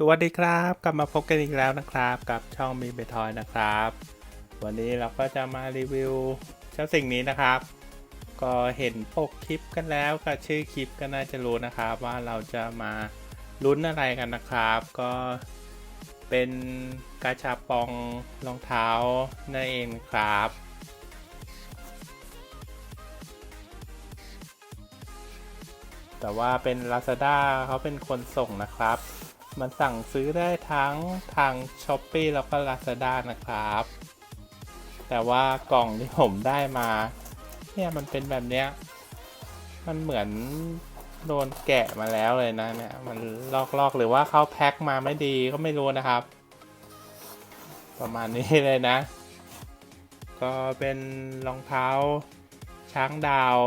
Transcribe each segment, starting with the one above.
สวัสดีครับ กลับมาพบกันอีกแล้วนะครับ กับช่องมีเบทอยนะครับ วันนี้เราก็จะมารีวิวเจ้าสิ่งนี้นะครับ ก็เห็นปกคลิปกันแล้วกับชื่อคลิปก็น่าจะรู้นะครับ ว่าเราจะมาลุ้นอะไรกันนะครับ ก็เป็นกาชาปองรองเท้านั่นเองครับแต่ว่าเป็น Lazada เขาเป็นคนส่งนะครับ มันสั่งซื้อได้ทั้งทาง s h อ p e e แล้วก็ Lazada นะครับ แต่ว่ากล่องที่ผมได้มา เนี่ยมันเป็นแบบเนี้ย มันเหมือนโดนแกะมาแล้วเลยนะเนี่ย มันลอกๆหรือว่าเขาแพ็คมาไม่ดีก็ไม่รู้นะครับ ประมาณนี้เลยนะ ก็เป็นรองเท้าช้างดาว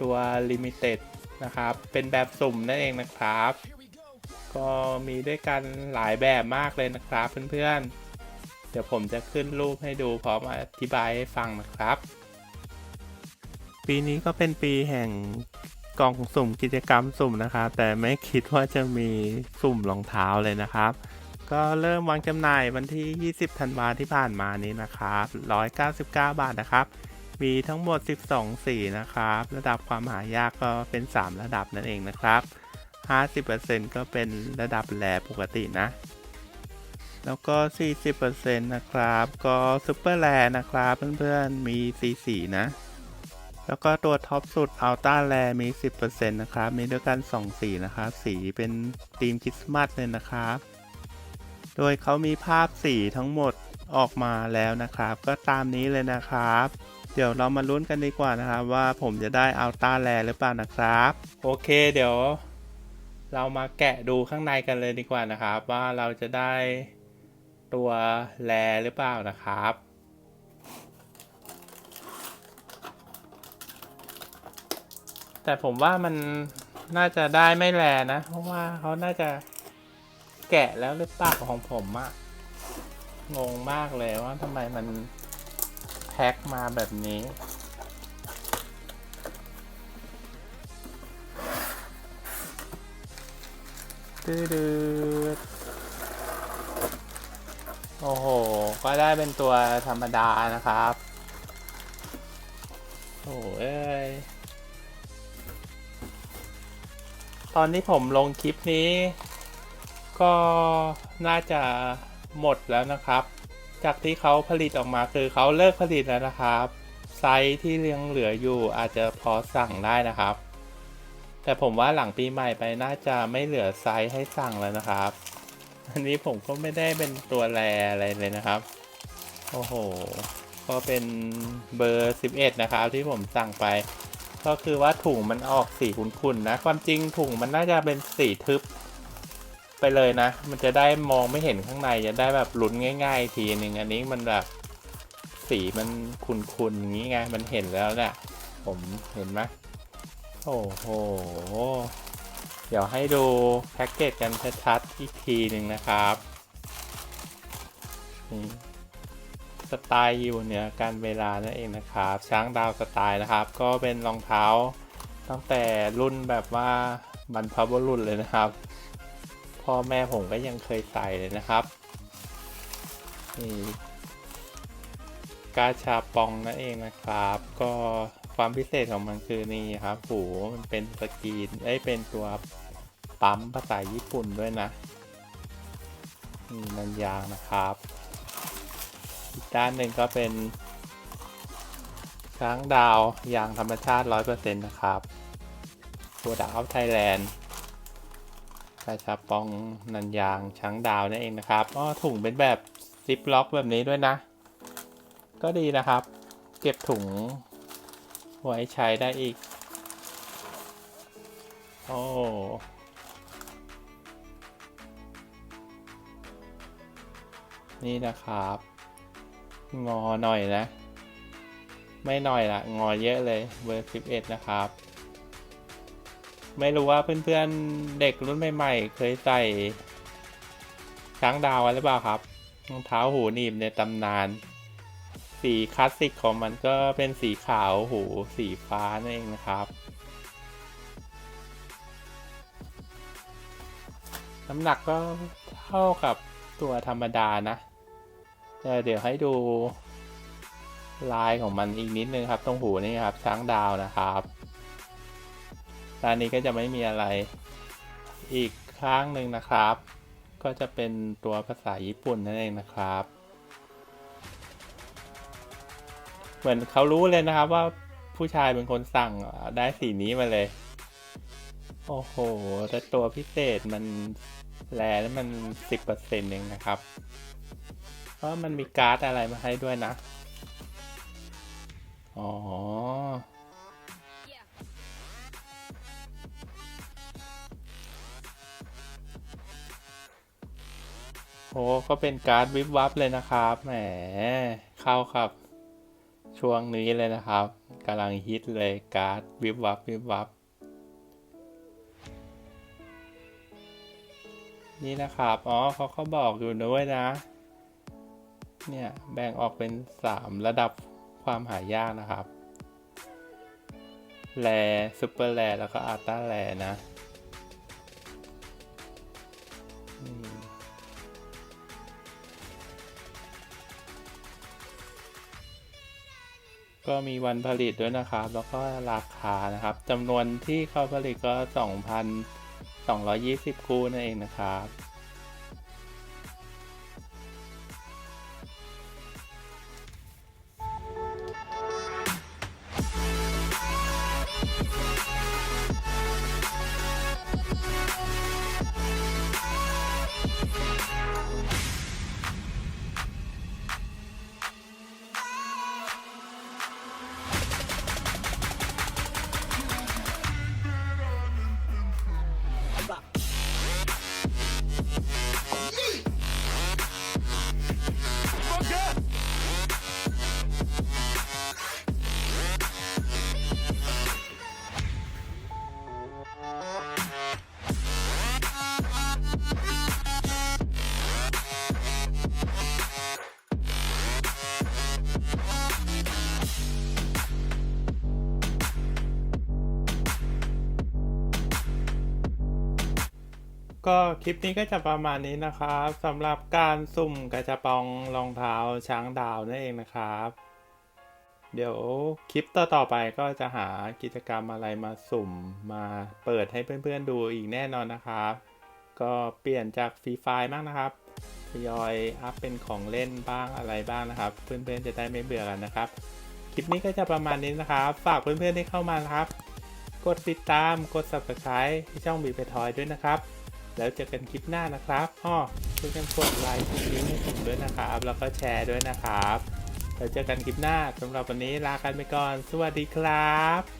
ตัว Limited นะครับ เป็นแบบสุ่มนั่นเองนะครับ ก็มีด้วยกันหลายแบบมากเลยนะครับเพื่อนๆ เดี๋ยวผมจะขึ้นรูปให้ดูพร้อมอธิบายให้ฟังนะครับ ปีนี้ก็เป็นปีแห่งกล่องสุ่มกิจกรรมสุ่มนะครับ แต่ไม่คิดว่าจะมีสุ่มรองเท้าเลยนะครับ ก็เริ่มวางจำหน่ายวันที่ 20 ธันวาที่ผ่านมานี้นะครับ 199 บาทนะครับ มีทั้งหมด 12 สีนะครับ ระดับความหายากก็เป็น 3 ระดับนั่นเองนะครับ 50%ก็เป็นระดับแลปกตินะ แล้วก็ 40%นะครับ ก็ซุปเปอร์แลนะครับ เพื่อนๆ มีสีสีนะ แล้วก็ตัวท็อปสุดอัลต้าแลมี 10%นะครับ มีด้วยกัน 2 สีนะครับ สีเป็นธีมคริสต์มาสเลยนะครับ โดยเขามีภาพสีทั้งหมดออกมาแล้วนะครับ ก็ตามนี้เลยนะครับ เดี๋ยวเรามาลุ้นกันดีกว่านะครับ ว่าผมจะได้อัลต้าแลหรือเปล่านะครับ โอเคเดี๋ยว เรามาแกะดูข้างในกันเลยดีกว่านะครับ ว่าเราจะได้ตัวแลหรือเปล่านะครับ แต่ผมว่ามันน่าจะได้ไม่แลนะ เพราะว่าเขาน่าจะแกะแล้วหรือเปล่าของผมอะงงมากเลยว่าทำไมมันแพ็คมาแบบนี้ ดืดดโอ้โห ก็ได้เป็นตัวธรรมดานะครับ โอ้เอ้ย ตอนที่ผมลงคลิปนี้ ก็น่าจะหมดแล้วนะครับ จากที่เขาผลิตออกมาคือเขาเลิกผลิตแล้วนะครับ ไซส์ที่ยังเหลืออยู่อาจจะพอสั่งได้นะครับ แต่ผมว่าหลังปีใหม่ไปน่าจะไม่เหลือไซส์ให้สั่งแล้วนะครับ อันนี้ผมก็ไม่ได้เป็นตัวแรอะไรเลยนะครับ โอ้โห ก็เป็นเบอร์ 11 นะครับ ที่ผมสั่งไป ก็คือว่าถุงมันออกสีขุ่นๆนะ ความจริงถุงมันน่าจะเป็นสีทึบไปเลยนะ มันจะได้มองไม่เห็นข้างใน จะได้แบบลุ้นง่ายๆ ทีหนึ่งอันนี้มันแบบสีมันขุ่นๆอย่างนี้ไง มันเห็นแล้วเนี่ย ผมเห็นไหม โอ้โห เดี๋ยวให้ดูแพ็กเกจกันชัดๆอีกทีหนึ่งนะครับนี่สไตล์อยู่เหนือการเวลานั่นเองนะครับ ช้างดาวสไตล์นะครับ ก็เป็นรองเท้าตั้งแต่รุ่นแบบว่าบรรพบุรุษเลยนะครับ พ่อแม่ผมก็ยังเคยใส่เลยนะครับนี่กาชาปองนั่นเองนะครับ ก็ ความพิเศษของมันคือนี่ครับหูมันเป็นสกรีนเอ้ยเป็นตัวปั๊มภาษาญี่ปุ่นด้วยนะนี่นันยางนะครับ อีกด้านหนึ่งก็เป็นช้างดาวยางธรรมชาติ 100%นะครับตัวดาวไทยแลนด์กาชาปองนันยางช้างดาวนั่นเองนะครับอ๋อถุงเป็นแบบซิปล็อกแบบนี้ด้วยนะ ก็ดีนะครับ เก็บถุง ไว้ใช้ได้อีก โอ้นี่นะครับ งอหน่อยนะ ไม่หน่อยละงอเยอะเลยเบอร์ 11 นะครับ ไม่รู้ว่าเพื่อนๆเด็กรุ่นใหม่ๆ เคยใส่ช้างดาวกันหรือเปล่าครับรองเท้าหูหนีบในตำนาน สีคลาสสิกของมันก็เป็นสีขาวหูสีฟ้านั่นเองนะครับ น้ำหนักก็เข้ากับตัวธรรมดานะ เดี๋ยวให้ดูลายของมันอีกนิดนึงครับ ตรงหูนี่ครับ ช้างดาวนะครับด้านนี้ก็จะไม่มีอะไรอีกข้างหนึ่งนะครับ ก็จะเป็นตัวภาษาญี่ปุ่นนั่นเองนะครับ เหมือนเขารู้เลยนะครับว่าผู้ชายเป็นคนสั่งได้สีนี้มาเลย โอ้โห แต่ตัวพิเศษมันแลแล้วมันสิบเปอร์เซ็นต์เองนะครับ เพราะมันมีการ์ดอะไรมาให้ด้วยนะ อ๋อโอ้ก็เป็นการ์ดวิบวับเลยนะครับ แหม เข้าครับ ช่วงนี้เลยนะครับกำลังฮิตเลยการ์ดวิบวับวิบวับนี่นะครับ อ๋อเขาเขาบอกอยู่ด้วยนะ เนี่ยแบ่งออกเป็น 3 ระดับความหายากนะครับ แร่ซูเปอร์แร่แล้วก็อัลต้าแร่นะ ก็มีวันผลิตด้วยนะครับ แล้วก็ราคานะครับจำนวนที่เขาผลิตก็ 2,220 คู่นั่นเองนะครับ ก็คลิปนี้ก็จะประมาณนี้นะครับสำหรับการสุ่มกระจะปองรองเท้าช้างดาวนั่นเองนะครับ เดี๋ยวคลิปต่อๆไปก็จะหากิจกรรมอะไรมาสุ่มมาเปิดให้เพื่อนๆดูอีกแน่นอนนะครับ ก็เปลี่ยนจากฟรีไฟล์บ้างนะครับทยอยอัพเป็นของเล่นบ้างอะไรบ้างนะครับ เพื่อนๆจะได้ไม่เบื่อกันนะครับ คลิปนี้ก็จะประมาณนี้นะครับ ฝากเพื่อนๆที่เข้ามานะครับ กดติดตามกด subscribe ให้ช่องบีเปทอยด้วยนะครับ แล้วเจอกันคลิปหน้านะครับอ้อช่วยกันกดไลค์คลิปนี้ให้ผมด้วยนะครับ แล้วก็แชร์ด้วยนะครับ แล้วเจอกันคลิปหน้าสำหรับวันนี้ลากันไปก่อน สวัสดีครับ